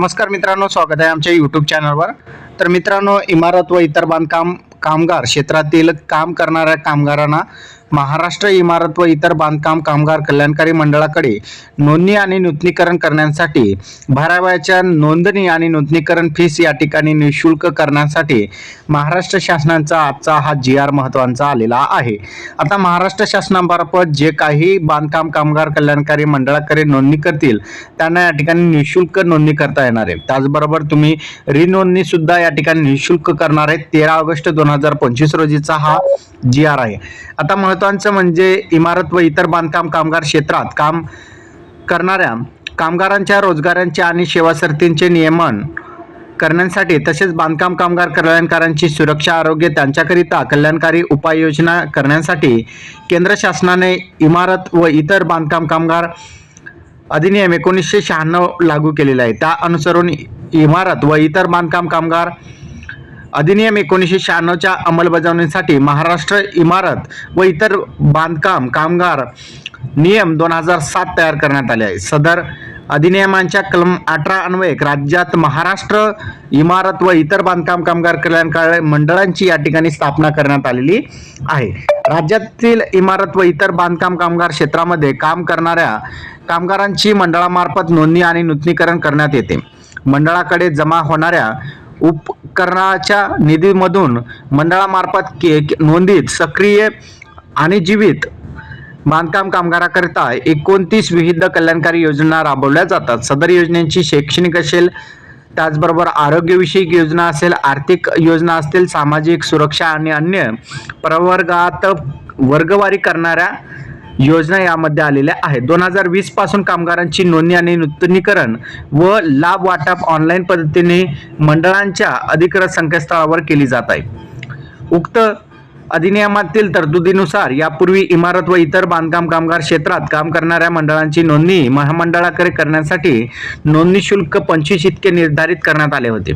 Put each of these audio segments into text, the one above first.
नमस्कार मित्रांनो स्वागत आहे आमच्या यूट्यूब चॅनलवर तर मित्रांनो इमारत व इतर बांधकाम कामगार क्षेत्रातील काम करणाऱ्या कामगारांना महाराष्ट्र इमारत व इतर बांधकाम कामगार कल्याणकारी मंडळाकडे नोंदणी आणि नूतनीकरण करण्यासाठी भरावयाच्या नोंदणी आणि नूतनीकरण फीस या ठिकाणी निशुल्क करण्यासाठी महाराष्ट्र शासनाचा आजचा हा जी आर महत्त्वाचा आलेला आहे. आता महाराष्ट्र शासनामार्फत जे काही बांधकाम कामगार कल्याणकारी मंडळाकडे नोंदणी करतील त्यांना या ठिकाणी निशुल्क नोंदणी करता येणार आहे. त्याचबरोबर तुम्ही रिनोंदणी सुद्धा या ठिकाणी निशुल्क करणार आहे. तेरा ऑगस्ट दोन हजार पंचवीस रोजीचा हा जी आर आहे आता महत्वाचं म्हणजे इमारत व इतर बांधकाम कामगार क्षेत्रात काम करणाऱ्या कामगारांच्या रोजगारांचे आणि सेवा शर्तींचे नियमन करण्यासाठी तसेच बांधकाम कामगार कल्याणकारांची सुरक्षा आरोग्य त्यांच्याकरिता कल्याणकारी उपाययोजना करण्यासाठी केंद्र शासनाने इमारत व इतर बांधकाम कामगार अधिनियम एकोणीसशे शहाण्णव लागू केलेला आहे. त्या अनुसरून इमारत व इतर बांधकाम कामगार अधिनियम एकोणीसशे शहाण्णवच्या अंमलबजावणीसाठी महाराष्ट्र इमारत व इतर बांधकाम कामगार नियम दोन हजार सात तयार करण्यात आले आहे. सदर अधिनियमांच्या कलम अठरा अन्वये राज्यात महाराष्ट्र इमारत व इतर बांधकाम कामगार कल्याणकारी मंडळांची या ठिकाणी स्थापना करण्यात आलेली आहे. राज्यातील इमारत व इतर बांधकाम कामगार क्षेत्रामध्ये काम करणाऱ्या कामगारांची मंडळामार्फत नोंदणी आणि नूतनीकरण करण्यात येते. मंडळाकडे जमा होणाऱ्या उपकरणाच्या निधीमधून मंडळामार्फत के नोंदीत सक्रिय आणि जीवित बांधकाम कामगाराकरिता एकोणतीस विविध कल्याणकारी योजना राबवल्या जातात. सदर योजनेची शैक्षणिक असेल त्याचबरोबर आरोग्यविषयक योजना असेल आर्थिक योजना असतील सामाजिक सुरक्षा आणि अन्य प्रवर्गात वर्गवारी करणाऱ्या योजना यामध्ये आलेल्या आहेत. दोन हजार वीसपासून कामगारांची नोंदणी आणि नूतनीकरण व लाभ वाटप ऑनलाईन पद्धतीने मंडळांच्या अधिकृत संकेतस्थळावर केली जात आहे. उक्त अधिनियमातील तरतुदीनुसार यापूर्वी इमारत व इतर बांधकाम कामगार क्षेत्रात काम करणाऱ्या मंडळांची नोंदणी महामंडळाकडे करण्यासाठी नोंदणी शुल्क पंचवीस इतके निर्धारित करण्यात आले होते.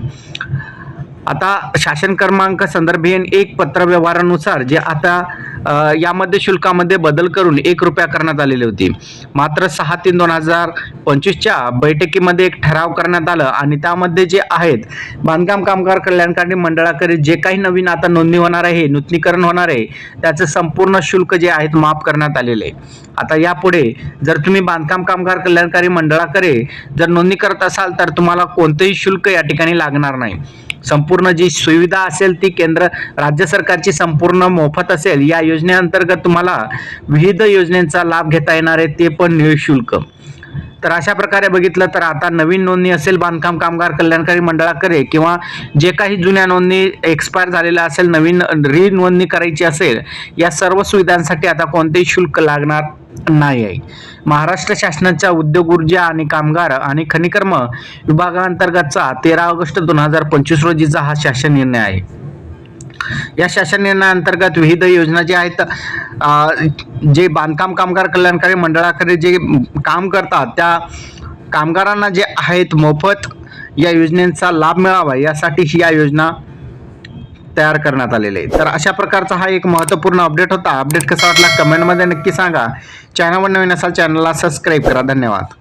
आता शासन क्रमांक संदर्भीन एक पत्रव्यवहारानुसार जे आता यामध्ये शुल्कामध्ये बदल करून एक रुपया करण्यात आलेली होती. मात्र सहा तीन दोन हजार पंचवीसच्या बैठकीमध्ये एक ठराव करण्यात आलं आणि त्यामध्ये जे आहेत बांधकाम कामगार कल्याणकारी मंडळाकडे जे काही नवीन आता नोंदणी होणार आहे नूतनीकरण होणार आहे त्याचं संपूर्ण शुल्क जे आहेत माफ करण्यात आलेले आहे. आता यापुढे जर तुम्ही बांधकाम कामगार कल्याणकारी मंडळाकडे जर नोंदणी करत असाल तर तुम्हाला कोणतंही शुल्क या ठिकाणी लागणार नाही. संपूर्ण जी सुविधा असेल ती केंद्र राज्य सरकारची संपूर्ण मोफत असेल या योजनेअंतर्गत तुम्हाला विविध योजनेचा लाभ घेता येणार आहे ते पण निशुल्क. तर अशा प्रकारे बघितलं तर आता नवीन नोंदणी असेल बांधकाम कामगार कल्याणकारी मंडळाकडे किंवा जे काही जुन्या नोंदणी एक्सपायर झालेल्या असेल नवीन रि नोंदणी करायची असेल या सर्व सुविधांसाठी आता कोणतेही शुल्क लागणार नाही आहे महाराष्ट्र शासनाच्या उद्योग ऊर्जा आणि कामगार आणि खनिकर्म विभागाअंतर्गतचा तेरा ऑगस्ट दोन हजार पंचवीस रोजीचा हा शासन निर्णय आहे. या शासन निर्णयाअंतर्गत विविध योजना ज्या आहेत जे बांधकाम कामगार कल्याणकारी मंडळाकडे जे काम करतात त्या कामगारांना जे आहेत मोफत या योजनेचा लाभ मिळावा यासाठी ही या योजना तयार करण्यात आलेले तर अशा प्रकारचा हा एक महत्त्वपूर्ण अपडेट होता. अपडेट कसा वाटला? कमेंटमध्ये नक्की सांगा. चॅनलवर नवीन असाल चॅनलला सबस्क्राईब करा. धन्यवाद.